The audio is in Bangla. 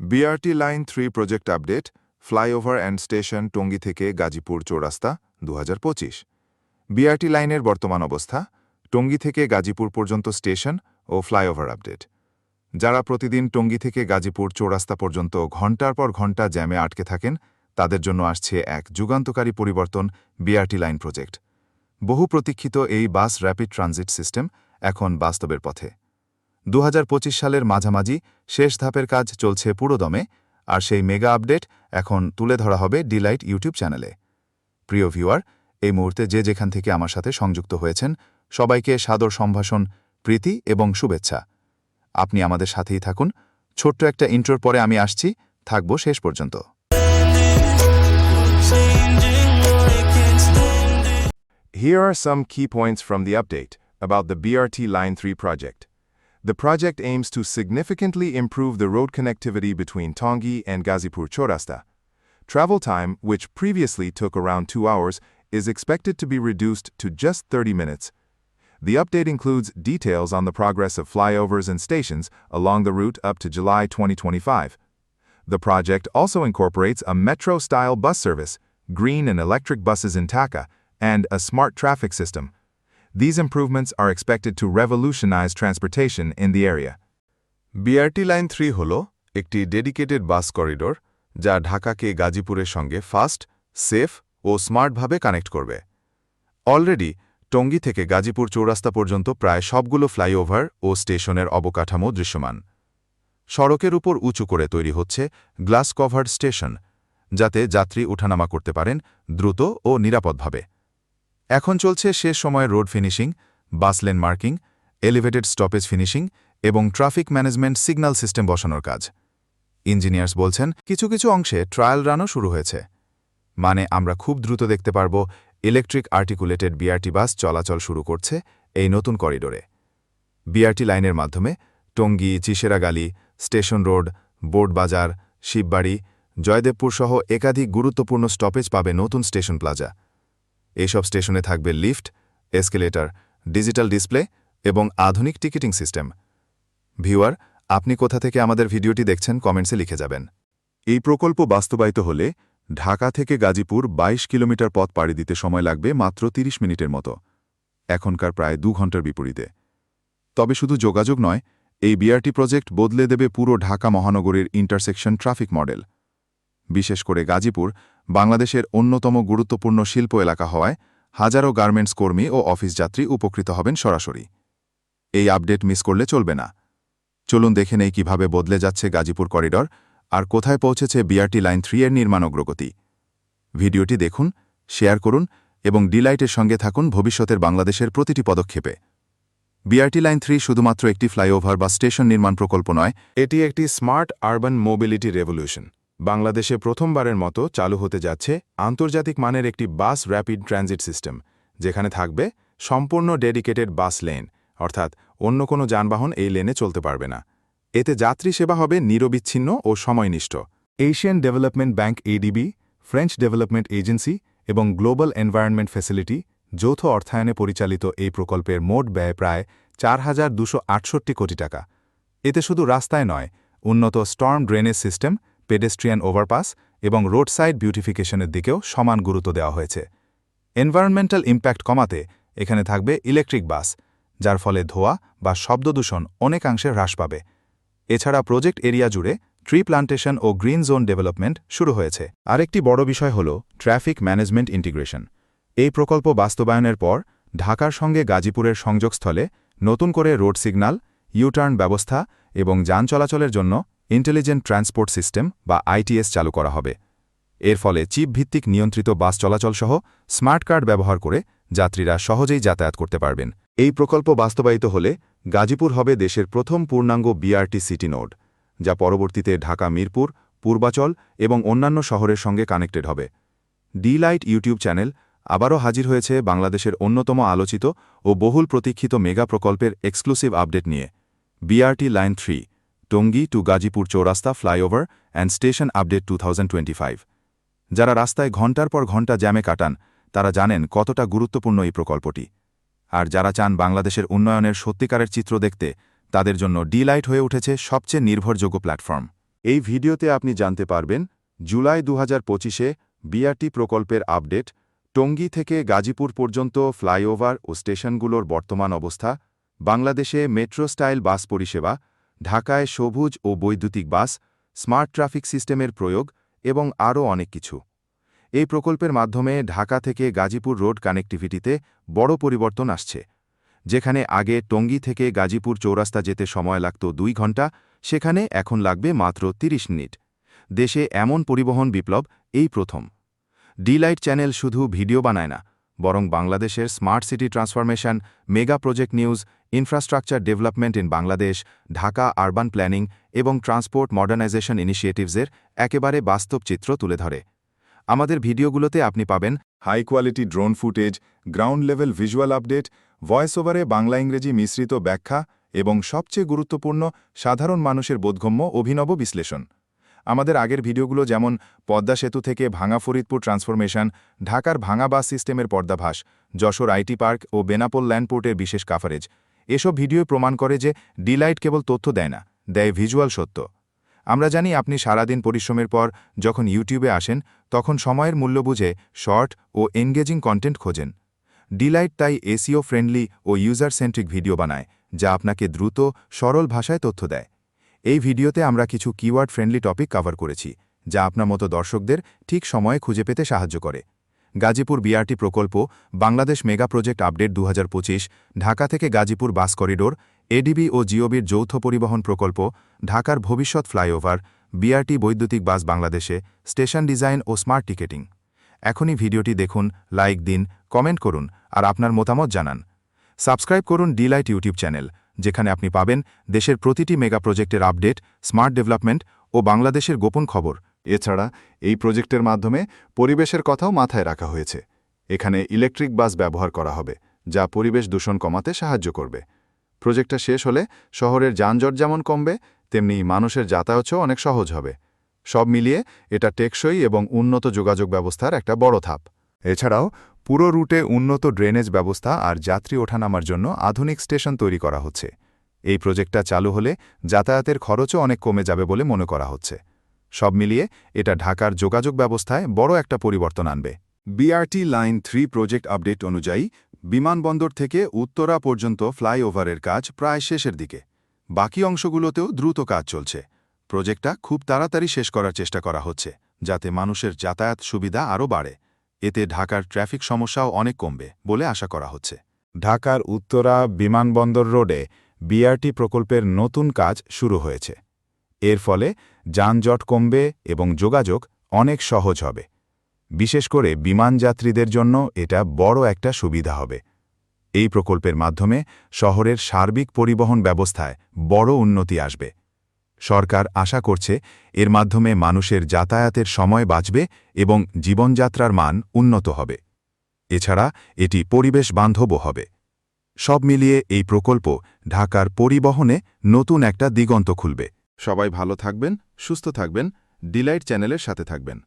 BRT line three project update flyover and station Tongi থেকে গাজীপুর চৌরাস্তা দু হাজার পঁচিশ বিআরটি লাইনের বর্তমান অবস্থা টঙ্গী থেকে গাজীপুর পর্যন্ত স্টেশন ও ফ্লাইওভার আপডেট। যারা প্রতিদিন টঙ্গী থেকে গাজীপুর চৌরাস্তা পর্যন্ত ঘণ্টার পর ঘণ্টা জ্যামে আটকে থাকেন, তাদের জন্য আসছে এক যুগান্তকারী পরিবর্তন বিআরটি লাইন প্রজেক্ট বহু প্রতীক্ষিত এই বাস র্যাপিড ট্রানজিট সিস্টেম এখন বাস্তবের পথে। দু হাজার পঁচিশ সালের মাঝামাঝি শেষ ধাপের কাজ চলছে পুরোদমে, আর সেই মেগা আপডেট এখন তুলে ধরা হবে ডিলাইট ইউটিউব চ্যানেলে। প্রিয় ভিউয়ার, এই মুহূর্তে যে যেখান থেকে আমার সাথে সংযুক্ত হয়েছেন, সবাইকে সাদর সম্ভাষণ, প্রীতি এবং শুভেচ্ছা। আপনি আমাদের সাথেই থাকুন। ছোট্ট একটা ইন্ট্রোর পরে আমি আসছি, থাকব শেষ পর্যন্ত। Here are some key points from the update about the BRT Line 3 project. The project aims to significantly improve the road connectivity between Tongi and Gazipur Chorasta. Travel time, which previously took around two hours, is expected to be reduced to just 30 minutes. The update includes details on the progress of flyovers and stations along the route up to July 2025. The project also incorporates a metro-style bus service, green and electric buses in Taka, and a smart traffic system. These improvements are expected to revolutionize transportation in the area. BRT line three হল একটি ডেডিকেটেড বাস করিডোর যা ঢাকাকে গাজীপুরের সঙ্গে ফাস্ট সেফ ও স্মার্টভাবে কানেক্ট করবে। অলরেডি টঙ্গী থেকে গাজীপুর চৌরাস্তা পর্যন্ত প্রায় সবগুলো ফ্লাইওভার ও স্টেশনের অবকাঠামো দৃশ্যমান। সড়কের উপর উঁচু করে তৈরি হচ্ছে গ্লাস কভার্ড স্টেশন যাতে যাত্রী ওঠানামা করতে পারেন দ্রুত ও নিরাপদভাবে। এখন চলছে শেষ সময়ের road finishing, bus lane marking, elevated stoppage finishing এবং ট্রাফিক ম্যানেজমেন্ট সিগন্যাল সিস্টেম বসানোর কাজ। ইঞ্জিনিয়ার্স বলছেন, কিছু কিছু অংশে ট্রায়াল রানও শুরু হয়েছে। মানে আমরা খুব দ্রুত দেখতে পারব, ইলেকট্রিক আর্টিকুলেটেড বিআরটি বাস চলাচল শুরু করছে এই নতুন করিডোরে। বিআরটি লাইনের মাধ্যমে Tongi চিসেরাগালি station road board Bazar, Shibbari, Joydebpur সহ একাধিক গুরুত্বপূর্ণ স্টপেজ পাবে নতুন স্টেশন প্লাজা। এইসব স্টেশনে থাকবে লিফট, এসকেলেটর, ডিজিটাল ডিসপ্লে এবং আধুনিক টিকিটিং সিস্টেম। ভিউয়ার, আপনি কোথা থেকে আমাদের ভিডিওটি দেখছেন কমেন্টসে লিখে যাবেন। এই প্রকল্প বাস্তবায়িত হলে ঢাকা থেকে গাজীপুর ২২ কিলোমিটার পথ পাড়ি দিতে সময় লাগবে মাত্র ৩০ মিনিটের মতো। এখনকার প্রায় দু ঘণ্টার বিপরীতে। তবে শুধু যোগাযোগ নয়, এই বিআরটি প্রজেক্ট বদলে দেবে পুরো ঢাকা মহানগরীর ইন্টারসেকশন ট্রাফিক মডেল। বিশেষ করে গাজীপুর, বাংলাদেশের অন্যতম গুরুত্বপূর্ণ শিল্প এলাকা হওয়ায় হাজারো গার্মেন্টস কর্মী ও অফিস যাত্রী উপকৃত হবেন সরাসরি। এই আপডেট মিস করলে চলবে না। চলুন দেখে নেই কীভাবে বদলে যাচ্ছে গাজীপুর করিডর আর কোথায় পৌঁছেছে বিআরটি লাইন থ্রি এর নির্মাণ অগ্রগতি। ভিডিওটি দেখুন, শেয়ার করুন এবং ডিলাইটের সঙ্গে থাকুন ভবিষ্যতের বাংলাদেশের প্রতিটি পদক্ষেপে। বিআরটি লাইন থ্রি শুধুমাত্র একটি ফ্লাইওভার বা স্টেশন নির্মাণ প্রকল্প নয়, এটি একটি স্মার্ট আরবান মোবিলিটি রেভলিউশন। বাংলাদেশে প্রথমবারের মতো চালু হতে যাচ্ছে আন্তর্জাতিক মানের একটি বাস র্যাপিড ট্রানজিট সিস্টেম যেখানে থাকবে সম্পূর্ণ ডেডিকেটেড বাস লেন অর্থাৎ অন্য কোনো যানবাহন এই লেনে চলতে পারবে না। এতে যাত্রী সেবা হবে নিরবিচ্ছিন্ন ও সময়নিষ্ঠ। Asian development bank ADB French development agency এবং গ্লোবাল এনভায়রনমেন্ট ফ্যাসিলিটি যৌথ অর্থায়নে পরিচালিত এই প্রকল্পের মোট ব্যয় প্রায় চার হাজার কোটি টাকা। এতে শুধু রাস্তায় নয়, উন্নত storm drainage system pedestrian overpass এবং রোড সাইড বিউটিফিকেশনের দিকেও সমান গুরুত্ব দেওয়া হয়েছে। এনভায়রনমেন্টাল ইম্প্যাক্ট কমাতে এখানে থাকবে ইলেকট্রিক বাস যার ফলে ধোয়া বা শব্দদূষণ অনেকাংশে হ্রাস পাবে। এছাড়া প্রজেক্ট এরিয়া জুড়ে ট্রি প্লান্টেশন ও গ্রিন জোন ডেভেলপমেন্ট শুরু হয়েছে। আরেকটি বড় বিষয় হল ট্রাফিক ম্যানেজমেন্ট ইন্টিগ্রেশন এই প্রকল্প বাস্তবায়নের পর ঢাকার সঙ্গে গাজীপুরের সংযোগস্থলে নতুন করে রোড সিগন্যাল ইউটার্ন ব্যবস্থা এবং যান চলাচলের জন্য ইন্টেলিজেন্ট ট্রান্সপোর্ট সিস্টেম বা আইটিএস চালু করা হবে। এর ফলে চিপ ভিত্তিক নিয়ন্ত্রিত বাস চলাচল সহ স্মার্ট কার্ড ব্যবহার করে যাত্রীরা সহজেই যাতায়াত করতে পারবেন। এই প্রকল্প বাস্তবায়িত হলে গাজীপুর হবে দেশের প্রথম পূর্ণাঙ্গ বিআরটি সিটি নোড, যা পরবর্তীতে ঢাকা, মিরপুর, পূর্বাচল এবং অন্যান্য শহরের সঙ্গে কানেক্টেড হবে। ডিলাইট ইউটিউব চ্যানেল আবারও হাজির হয়েছে বাংলাদেশের অন্যতম আলোচিত ও বহুল প্রতীক্ষিত মেগা প্রকল্পের এক্সক্লুসিভ আপডেট নিয়ে। BRT line three Tongi to Gazipur Chowrasta flyover and station update to যারা রাস্তায় ঘণ্টার পর ঘণ্টা জ্যামে কাটান, তারা জানেন কতটা গুরুত্বপূর্ণ এই প্রকল্পটি। আর যারা চান বাংলাদেশের উন্নয়নের সত্যিকারের চিত্র দেখতে, তাদের জন্য ডিলাইট হয়ে উঠেছে সবচেয়ে নির্ভরযোগ্য প্ল্যাটফর্ম। এই ভিডিওতে আপনি জানতে পারবেন, জুলাই দু হাজার পঁচিশে বিআরটি প্রকল্পের আপডেট, টঙ্গী থেকে গাজীপুর পর্যন্ত ফ্লাইওভার ও স্টেশনগুলোর বর্তমান অবস্থা, বাংলাদেশে মেট্রো স্টাইল বাস পরিষেবা ঢাকায় সবুজ ও বৈদ্যুতিক বাস, স্মার্ট ট্রাফিক সিস্টেমের প্রয়োগ এবং আরও অনেক কিছু। এই প্রকল্পের মাধ্যমে ঢাকা থেকে গাজীপুর রোড কানেক্টিভিটিতে বড় পরিবর্তন আসছে। যেখানে আগে টঙ্গী থেকে গাজীপুর চৌরাস্তা যেতে সময় লাগত দুই ঘণ্টা সেখানে এখন লাগবে মাত্র ৩০ মিনিট। দেশে এমন পরিবহন বিপ্লব এই প্রথম। ডিলাইট চ্যানেল শুধু ভিডিও বানায় না বরং বাংলাদেশের smart city transformation, mega project news, infrastructure development in Bangladesh, Dhaka urban planning এবং ট্রান্সপোর্ট মডার্নাইজেশন ইনিশিয়েটিভসের একেবারে বাস্তব চিত্র তুলে ধরে। আমাদের ভিডিওগুলোতে আপনি পাবেন high quality drone footage, ground level visual update, voice ওভারে বাংলা ইংরেজি মিশ্রিত ব্যাখ্যা এবং সবচেয়ে গুরুত্বপূর্ণ সাধারণ মানুষের বোধগম্য অভিনব বিশ্লেষণ। আমাদের আগের ভিডিওগুলো যেমন পদ্মা সেতু থেকে ভাঙা ফরিদপুর ট্রান্সফরমেশন, ঢাকার ভাঙা বাস সিস্টেমের পর্দাভাস, যশোর আইটি পার্ক ও বেনাপোল ল্যান্ডপোর্টের বিশেষ কাভারেজ। এসব ভিডিও প্রমাণ করে যে ডিলাইট কেবল তথ্য দেয় না, দেয় ভিজুয়াল সত্য। আমরা জানি আপনি সারাদিন পরিশ্রমের পর যখন ইউটিউবে আসেন, তখন সময়ের মূল্য বুঝে শর্ট ও এনগেজিং কন্টেন্ট খোঁজেন। ডিলাইট তাই এসিও ফ্রেন্ডলি ও ইউজার সেন্ট্রিক ভিডিও বানায়, যা আপনাকে দ্রুত, সরল ভাষায় তথ্য দেয়। এই ভিডিওতে আমরা কিছু কিওয়ার্ড ফ্রেন্ডলি টপিক কভার করেছি, যা আপনার মতো দর্শকদের ঠিক সময়ে খুঁজে পেতে সাহায্য করে। গাজীপুর বিআরটি প্রকল্প, বাংলাদেশ মেগা প্রজেক্ট আপডেট দু হাজার পঁচিশ, ঢাকা থেকে গাজীপুর বাস করিডোর এডিবি ও জিওবির যৌথ পরিবহন প্রকল্প, ঢাকার ভবিষ্যৎ ফ্লাইওভার বিআরটি বৈদ্যুতিক বাস বাংলাদেশে, স্টেশন ডিজাইন ও স্মার্ট টিকেটিং। এখনই ভিডিওটি দেখুন, লাইক দিন, কমেন্ট করুন, আর আপনার মতামত জানান। সাবস্ক্রাইব করুন ডিলাইট ইউটিউব চ্যানেল। যেখানে আপনি পাবেন দেশের প্রতিটি মেগা প্রজেক্টের আপডেট, স্মার্ট ডেভেলপমেন্ট ও বাংলাদেশের গোপন খবর। এছাড়া এই প্রজেক্টের মাধ্যমে পরিবেশের কথাও মাথায় রাখা হয়েছে। এখানে ইলেকট্রিক বাস ব্যবহার করা হবে, যা পরিবেশ দূষণ কমাতে সাহায্য করবে। প্রজেক্টটা শেষ হলে শহরের যানজট যেমন কমবে, তেমনি মানুষের যাতায়াতও অনেক সহজ হবে। সব মিলিয়ে এটা টেকসই এবং উন্নত যোগাযোগ ব্যবস্থার একটা বড় ধাপ। এছাড়াও, পুরো রুটে উন্নত ড্রেনেজ ব্যবস্থা আর যাত্রী ওঠানামার জন্য আধুনিক স্টেশন তৈরি করা হচ্ছে। এই প্রজেক্টটা চালু হলে যাতায়াতের খরচও অনেক কমে যাবে বলে মনে করা হচ্ছে। সব মিলিয়ে এটা ঢাকার যোগাযোগ ব্যবস্থায় বড় একটা পরিবর্তন আনবে। BRT line three project update অনুযায়ী, বিমানবন্দর থেকে উত্তরা পর্যন্ত ফ্লাইওভারের কাজ প্রায় শেষের দিকে। বাকি অংশগুলোতেও দ্রুত কাজ চলছে। প্রজেক্টটা খুব তাড়াতাড়ি শেষ করার চেষ্টা করা হচ্ছে, যাতে মানুষের যাতায়াত সুবিধা আরও বাড়ে। এতে ঢাকার ট্রাফিক সমস্যাও অনেক কমবে বলে আশা করা হচ্ছে। ঢাকার উত্তরা বিমানবন্দর রোডে বিআরটি প্রকল্পের নতুন কাজ শুরু হয়েছে। এর ফলে যানজট কমবে এবং যোগাযোগ অনেক সহজ হবে। বিশেষ করে বিমানযাত্রীদের জন্য এটা বড় একটা সুবিধা হবে। এই প্রকল্পের মাধ্যমে শহরের সার্বিক পরিবহন ব্যবস্থায় বড় উন্নতি আসবে। সরকার আশা করছে এর মাধ্যমে মানুষের যাতায়াতের সময় বাঁচবে এবং জীবনযাত্রার মান উন্নত হবে। এছাড়া এটি পরিবেশ বান্ধবও হবে। সব মিলিয়ে এই প্রকল্প ঢাকার পরিবহনে নতুন একটা দিগন্ত খুলবে। সবাই ভালো থাকবেন, সুস্থ থাকবেন, ডিলাইট চ্যানেলের সাথে থাকবেন।